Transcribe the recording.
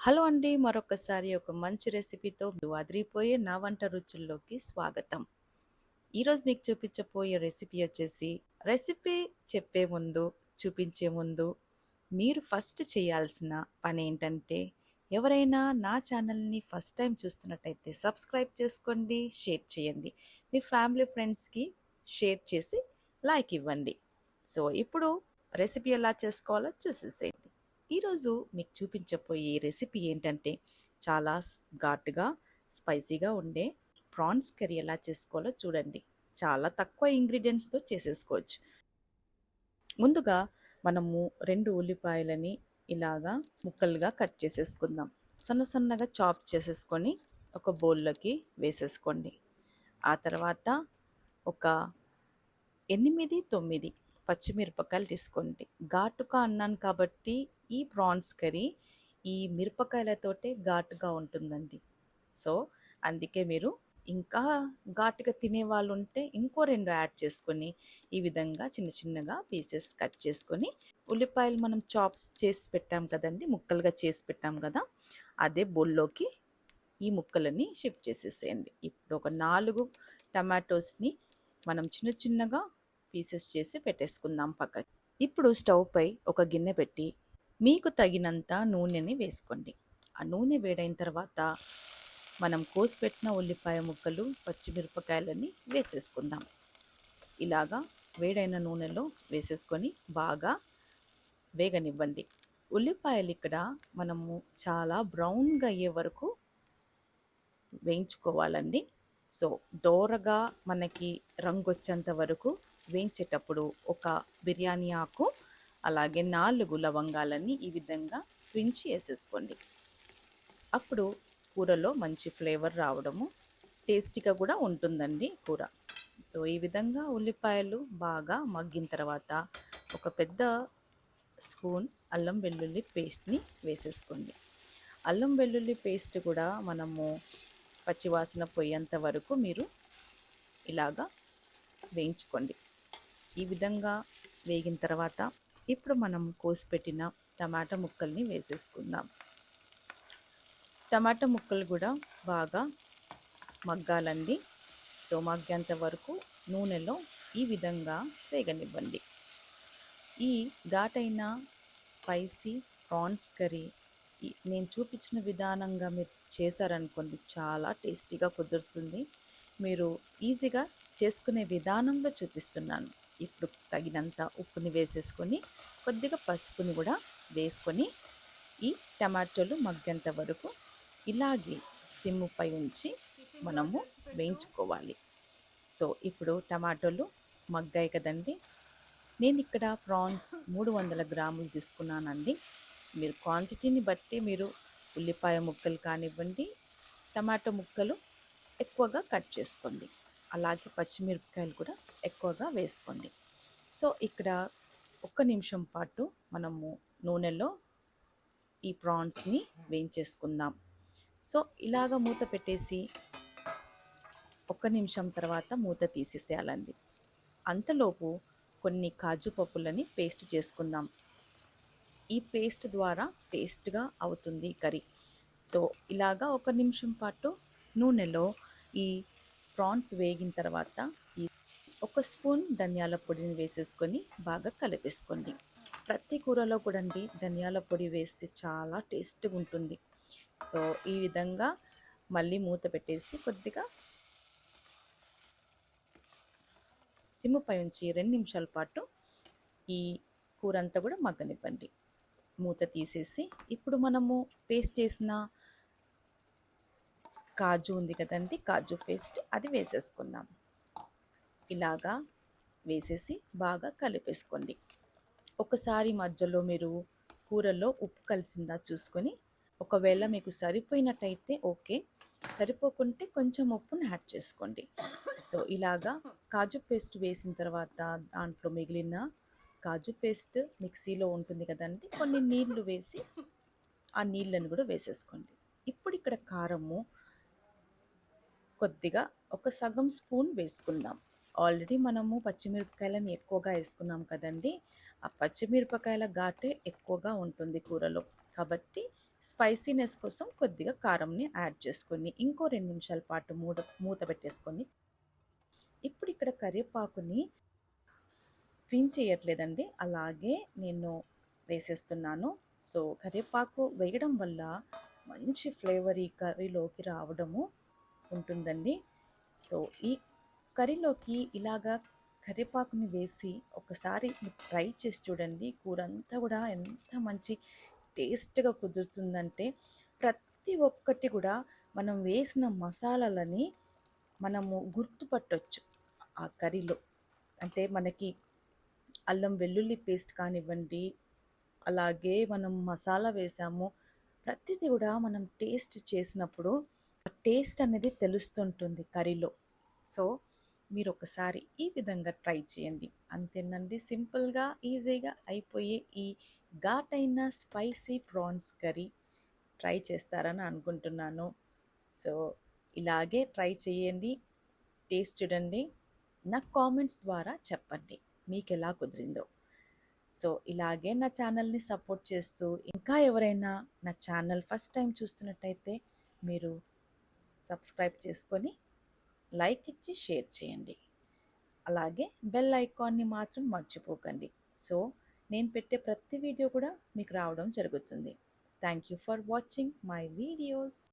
Hello అండి. మరొకసారి ఒక మంచి రెసిపీతో అదిరిపోయే నా వంట రుచుల్లోకి స్వాగతం. ఈరోజు మీకు చూపించబోయే రెసిపీ వచ్చేసి రెసిపీ చెప్పే ముందు చూపించే ముందు మీరు ఫస్ట్ చేయాల్సిన పని ఏంటంటే ఎవరైనా నా ఛానల్ని ఫస్ట్ టైం చూస్తున్నట్టయితే సబ్స్క్రైబ్ చేసుకోండి షేర్ చేయండి. మీ ఫ్యామిలీ ఫ్రెండ్స్కి షేర్ చేసి లైక్ ఇవ్వండి. సో ఇప్పుడు రెసిపీ ఎలా చేసుకోవాలో చూసేసేయండి. ఈరోజు మీకు చూపించబోయే రెసిపీ ఏంటంటే చాలా ఘాటుగా స్పైసీగా ఉండే ప్రాన్స్ కర్రీ ఎలా చేసుకోవాలో చూడండి. చాలా తక్కువ ఇంగ్రీడియంట్స్తో చేసేసుకోవచ్చు. ముందుగా మనము రెండు ఉల్లిపాయలని ఇలాగా ముక్కలుగా కట్ చేసేసుకుందాం. సన్న సన్నగా చాప్ చేసేసుకొని ఒక బౌల్లోకి వేసేసుకోండి. ఆ తర్వాత ఒక ఎనిమిది తొమ్మిది పచ్చిమిరపకాయలు తీసుకోండి. ఘాటుగా అన్నాను కాబట్టి ఈ ప్రాన్స్ కర్రీ ఈ మిరపకాయలతోటే ఘాటుగా ఉంటుందండి. సో అందుకే మీరు ఇంకా ఘాటుగా తినే వాళ్ళు ఉంటే ఇంకో రెండు యాడ్ చేసుకొని ఈ విధంగా చిన్న చిన్నగా పీసెస్ కట్ చేసుకొని ఉల్లిపాయలు మనం చాప్స్ చేసి పెట్టాం కదండి ముక్కలుగా చేసి పెట్టాం కదా అదే బొల్లోకి ఈ ముక్కలని షిఫ్ట్ చేసేసేయండి. ఇప్పుడు ఒక నాలుగు టమాటోస్ని మనం చిన్న చిన్నగా పీసెస్ చేసి పెట్టేసుకుందాం పక్కకి. ఇప్పుడు స్టవ్ పై ఒక గిన్నె పెట్టి మీకు తగినంత నూనెని వేసుకోండి. ఆ నూనె వేడైన తర్వాత మనం కోసిపెట్టిన ఉల్లిపాయ ముక్కలు పచ్చిమిరపకాయలని వేసేసుకుందాం. ఇలాగా వేడైన నూనెలో వేసేసుకొని బాగా వేగనివ్వండి. ఉల్లిపాయలు ఇక్కడ మనము చాలా బ్రౌన్గా అయ్యే వరకు వేయించుకోవాలండి. సో దోరగా మనకి రంగు వచ్చేంత వరకు వేయించేటప్పుడు ఒక బిర్యానీ ఆకు అలాగే నాలుగు లవంగాలని ఈ విధంగా తుంచి వేసేసుకోండి. అప్పుడు కూరలో మంచి ఫ్లేవర్ రావడము టేస్టీగా కూడా ఉంటుందండి కూర. సో ఈ విధంగా ఉల్లిపాయలు బాగా మగ్గిన తర్వాత ఒక పెద్ద స్పూన్ అల్లం వెల్లుల్లి పేస్ట్ని వేసేసుకోండి. అల్లం వెల్లుల్లి పేస్ట్ కూడా మనము పచ్చివాసన పోయేంత వరకు మీరు ఇలాగా వేయించుకోండి. ఈ విధంగా వేగిన తర్వాత ఇప్పుడు మనం కోసిపెట్టిన టమాటా ముక్కల్ని వేసేసుకుందాం. టమాటా ముక్కలు కూడా బాగా మగ్గాలండి. సో మగ్గేంత వరకు నూనెలో ఈ విధంగా వేగనివ్వండి. ఈ ఘాటైన స్పైసీ ప్రాన్స్ కర్రీ నేను చూపించిన విధానంగా మీరు చేశారనుకోండి చాలా టేస్టీగా కుదురుతుంది. మీరు ఈజీగా చేసుకునే విధానంలో చూపిస్తున్నాను. ఇప్పుడు తగినంత ఉప్పుని వేసేసుకొని కొద్దిగా పసుపుని కూడా వేసుకొని ఈ టమాటోలు మగ్గంత వరకు ఇలాగే సిమ్ముపై ఉంచి మనము వేయించుకోవాలి. సో ఇప్పుడు టమాటోలు మగ్గాయి కదండి. నేను ఇక్కడ ప్రాన్స్ మూడు వందల గ్రాములు తీసుకున్నానండి. మీరు క్వాంటిటీని బట్టి మీరు ఉల్లిపాయ ముక్కలు కానివ్వండి టమాటో ముక్కలు ఎక్కువగా కట్ చేసుకోండి. అలాగే పచ్చిమిరపకాయలు కూడా ఎక్కువగా వేసుకోండి. సో ఇక్కడ ఒక్క నిమిషం పాటు మనము నూనెలో ఈ ప్రాన్స్ని వేయించేసుకుందాం. సో ఇలాగ మూత పెట్టేసి ఒక్క నిమిషం తర్వాత మూత తీసేసేయాలండి. అంతలోపు కొన్ని కాజు పప్పులని పేస్ట్ చేసుకుందాం. ఈ పేస్ట్ ద్వారా టేస్ట్గా అవుతుంది కర్రీ. సో ఇలాగా ఒక నిమిషం పాటు నూనెలో ఈ ప్రాన్స్ వేగిన తర్వాత ఈ ఒక స్పూన్ ధనియాల పొడిని వేసేసుకొని బాగా కలిపేసుకోండి. ప్రతి కూరలో కూడా అండి ధనియాల పొడి వేస్తే చాలా టేస్ట్గా ఉంటుంది. సో ఈ విధంగా మళ్ళీ మూత పెట్టేసి కొద్దిగా సిమ్ముపై ఉంచి రెండు నిమిషాల పాటు ఈ కూర అంతా కూడా మగ్గనివ్వండి. మూత తీసేసి ఇప్పుడు మనము పేస్ట్ చేసిన కాజు ఉంది కదండి కాజు పేస్ట్ అది వేసేసుకుందాం. ఇలాగా వేసేసి బాగా కలిపేసుకోండి. ఒకసారి మధ్యలో మీరు కూరలో ఉప్పు కలిసిందా చూసుకొని ఒకవేళ మీకు సరిపోయినట్టయితే ఓకే సరిపోకుంటే కొంచెం ఉప్పుని యాడ్ చేసుకోండి. సో ఇలాగా కాజు పేస్ట్ వేసిన తర్వాత దాంట్లో మిగిలిన కాజు పేస్ట్ మిక్సీలో ఉంటుంది కదండి కొన్ని నీళ్ళు వేసి ఆ నీళ్ళను కూడా వేసేసుకోండి. ఇప్పుడు ఇక్కడ కారము కొద్దిగా ఒక సగం స్పూన్ వేసుకుందాం. ఆల్రెడీ మనము పచ్చిమిరపకాయలను ఎక్కువగా వేసుకున్నాం కదండి. ఆ పచ్చిమిరపకాయల ఘాటే ఎక్కువగా ఉంటుంది కూరలో. కాబట్టి స్పైసీనెస్ కోసం కొద్దిగా కారంని యాడ్ చేసుకొని ఇంకో రెండు నిమిషాల పాటు మూత మూత పెట్టేసుకొని ఇప్పుడు ఇక్కడ కరివేపాకుని క్లీన్ చేయట్లేదండి. అలాగే నేను వేసేస్తున్నాను. సో కరివేపాకు వేయడం వల్ల మంచి ఫ్లేవర్ ఈ కర్రీలోకి రావడము ఉంటుందండి. సో ఈ కర్రీలోకి ఇలాగా కరివేపాకుని వేసి ఒకసారి ట్రై చేసి చూడండి. కూర అంతా కూడా ఎంత మంచి టేస్ట్గా కుదురుతుందంటే ప్రతి ఒక్కటి కూడా మనం వేసిన మసాలాలని మనము గుర్తుపట్టొచ్చు ఆ కర్రీలో. అంటే మనకి అల్లం వెల్లుల్లి పేస్ట్ కానివ్వండి అలాగే మనం మసాలా వేసాము. ప్రతిదీ కూడా మనం టేస్ట్ చేసినప్పుడు టేస్ట్ అనేది తెలుస్తుంటుంది కర్రీలో. సో మీరు ఒకసారి ఈ విధంగా ట్రై చేయండి. అంతేనండి సింపుల్గా ఈజీగా అయిపోయే ఈ ఘాటైన స్పైసీ ప్రాన్స్ కర్రీ ట్రై చేస్తారని అనుకుంటున్నాను. సో ఇలాగే ట్రై చేయండి టేస్ట్ చూడండి నా కామెంట్స్ ద్వారా చెప్పండి మీకు ఎలా కుదిరిందో. సో ఇలాగే నా ఛానల్ని సపోర్ట్ చేస్తూ ఇంకా ఎవరైనా నా ఛానల్ ఫస్ట్ టైం చూస్తున్నట్టయితే మీరు సబ్స్క్రైబ్ చేసుకొని లైక్ ఇచ్చి షేర్ చేయండి. అలాగే బెల్ ఐకాన్ని మాత్రం మర్చిపోకండి. సో నేను పెట్టే ప్రతి వీడియో కూడా మీకు రావడం జరుగుతుంది. Thank you for watching my videos.